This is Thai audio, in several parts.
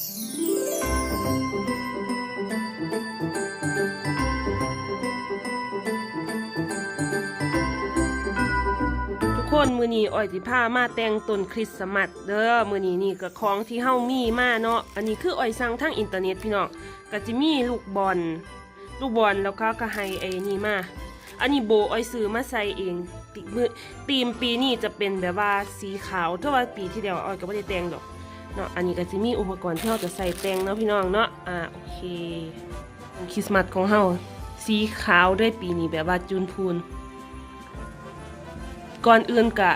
ทุกคนมือนี้อ้อยสิพามาแต่งต้นคริสต์มาสเด้อมือนี้นี่ก็ของที่เฮามีมาเนาะอันนี้คืออ้อยสั่งทางอินเทอร์เน็ตพี่น้องก็จะมีลูกบอลลูกบอลแล้วก็ก็ให้ไอ้นี่มา อันนี้โบอ้อยซื้อมาใส่เองติมือธีมปีนี้จะเป็นแบบว่าสีขาวถ้าว่าปีที่แล้วอ้อยก็ไม่ได้แต่งดอก เนาะอันนี้ก็จะมีอุปกรณ์ที่เราจะใส่แต่งเนาะพี่น้องเนาะอ่าโอเคคริสต์มาสของเฮาสีขาวด้วยปีนี้แบบว่าจูนพูน ก่อนอื่นกะ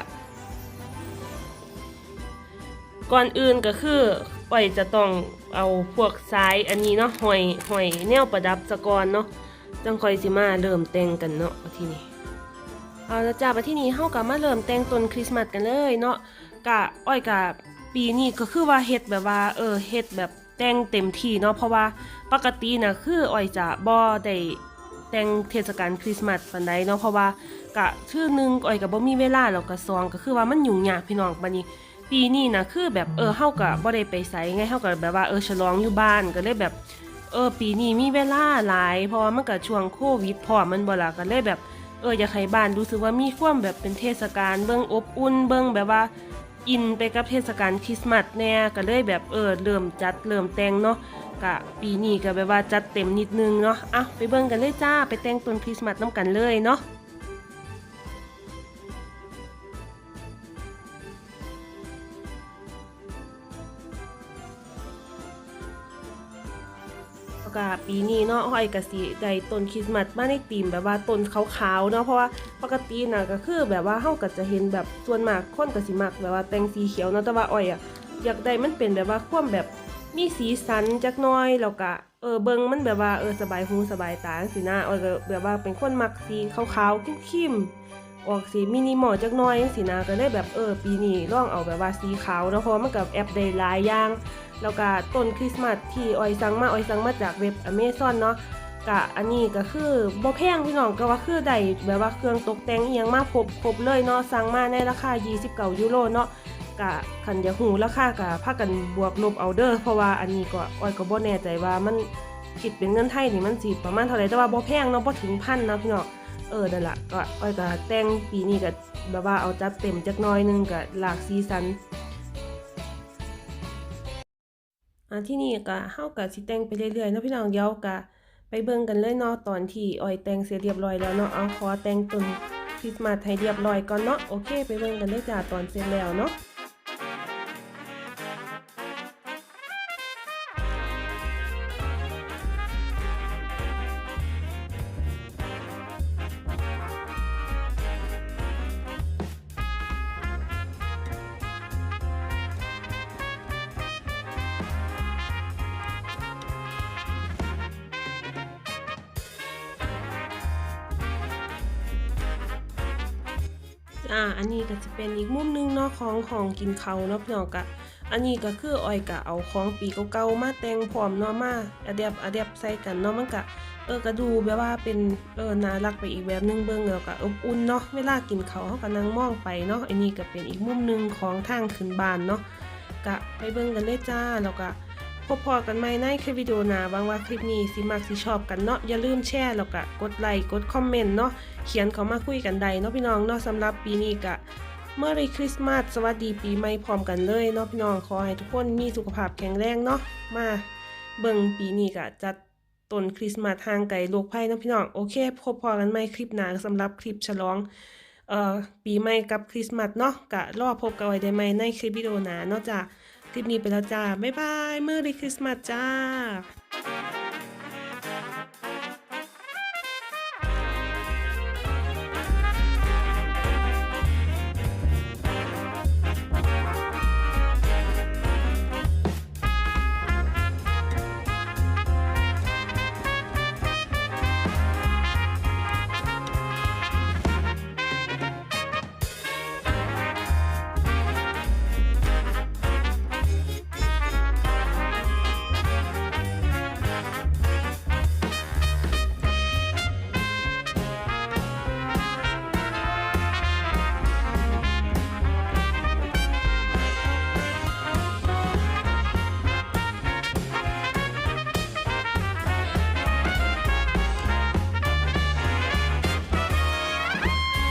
ก่อนอื่นก็คืออ้อยจะต้องเอาพวกสายอันนี้เนาะหอยหอยแนวประดับสะกอนเนาะจังคอยสิมาเริ่มแต่งกันเนาะเอาที่นี่เอาละจ้าไปที่นี่เฮากับมาเริ่มแต่งต้นคริสต์มาสกันเลยเนาะกะอ้อยกะ ปีนี้ก็คือว่าเฮ็ดแบบว่า เออเฮ็ดแบบแต่งเต็มที่เนาะเพราะว่าปกติน่ะคืออ้อยจะบ่ได้แต่งเทศกาลคริสต์มาสปานใดเนาะเพราะว่ากะชื่อหนึงอ้อยก็บ่มีเวลาแล้วก็สองก็คือว่ามันยุ่งยากพี่น้องบัดนี้ ปีนี้นะคือแบบเออเฮาก็บ่ได้ไปไสไงเฮาก็แบบว่าเออฉลองอยู่บ้านก็เลยแบบเออปีนี้มีเวลาหลาย เพราะว่ามันก็ช่วงโควิดพอมมันบ่ล่ะก็เลยแบบเอออยากให้บ้านรู้สึกว่ามีความแบบเป็นเทศกาลเบิ่งอบอุ่นเบิ่งแบบว่า อินไปกับเทศกาลคริสต์มาสแน่ก็เลยแบบเออเริ่มจัดเริ่มแต่งเนาะกะปีนี้ก็แบบว่าจัดเต็มนิดนึงเนาะอะไปเบิ่งกันเลยจ้าไปแต่งต้นคริสต์มาสนํกันเลยเนาะ ก็ปีนี้เนาะอ้อยกะสิได้ต้นคริสต์มาสมาในธีมแบบว่าต้นขาวๆเนาะเพราะว่าปกติน่ะก็คือแบบว่าเฮาก็จะเห็นแบบส่วนมากคนก็สิมักแบบว่าแต่งสีเขียวเนาะแต่ว่าอ้อยอะอยากได้มันเป็นแบบว่าความแบบมีสีสันจักน้อยแล้วก็เออเบิ่งมันแบบว่าเออสบายหูสบายตาสินะอ้อยก็แบบว่าเป็นคนมักสีขาวๆเข้มๆ ออกสีมินิมอลจักน้อยสินะก็เลยแบบเออปีนี้ลองเอาแบบว่าสีขาวนะเพราะมันกับแอปได้หลายอย่าง แล้วก็ต้นคริสต์มาสที่ออยสั่งมาออยสั่งมาจากเว็บ Amazon เนาะกะอันนี้ก็คือบ่แพงพี่น้องก็ว่าคือได้แบบว่าเครื่องตกแต่งเอียงมาครบครบเลยเนาะสั่งมาในราคา 29 ยูโรเนาะกะคันอยาหูราคากะพากันบวกลบเอาเด้อเพราะว่าอันนี้ก็ออยก็บ่แน่ใจว่ามันคิดเป็นเงินไทยนี่มันสิประมาณเท่าไหร่แต่ว่าบ่แพงเนาะบ่ถึงพันเนาะพี่น้อง เออนั่นละก็อ้อยก็แต่งปีนี้ก็แบบว่าเอาจัดเต็มจักน่อยนึงก็หลากสีสันอ่าที่นี่ก็เฮาก็สิแต่งไปเรื่อยๆเนาะพี่น้องเดี๋ยวก็ไปเบิ่งกันเลยเนาะตอนที่อ้อยแต่งเสร็จเรียบร้อยแล้วเนาะเอาขอแต่งต้นคริสต์มาสให้เรียบร้อยก่อนเนาะโอเค ไปเบิ่งกันเลยจ้าตอนเสร็จแล้วเนาะ อ่า อันนี้ก็จะเป็นอีกมุมหนึงเนาะของของกินเขาเนาะพี่น้องกะอันนี้ก็คืออ้อยกะเอาของปีเก่าๆมาแต่งพร้อมเนาะมาอะแดบอะแดบใส่กันเนาะมันกะเออก็ดูแบบว่าเป็นเออน่ารักไปอีกแบบหนึงเบิ่งแล้วก็อบอุ่นเนาะเวลากินเขาเฮาก็นั่งมองไปเนาะอันนี้ก็เป็นอีกมุมหนึงของทางขึ้นบ้านเนาะกะไปเบิ่งกันเลยจ้าแล้วก็ พบพอกันใหมในคลิปวิดีโอหน้าหวังว่าคลิปนี้สิมักสิชอบกันเนาะอย่าลืมแชร์แล้วก็กดไลค์กดคอมเมนต์เนาะเขียนเขามาคุยกันได้เนาะพี่น้องเนาะสำหรับปีนี้กะเมื่อรีคริสต์มาสสวัสดีปีใหม่พร้อมกันเลยเนาะพี่น้องขอให้ทุกคนมีสุขภาพแข็งแรงเนาะมาเบิ่งปีนี้กะจัดต้นคริสต์มาสห่างไกลโรคภัยนะพี่น้องโอเค พบพอกันใหมคลิปหน้าสำหรับคลิปฉลองเอ่อปีใหม่กับคริสต์มาสเนาะกะรอพบกันไว้ได้ไหมในคลิปวิดีโอหน้าเนาะจ้ะ คลิปนี้ไปแล้วจ้า บ๊ายบายเมื่อรีคริสต์มาสจ้า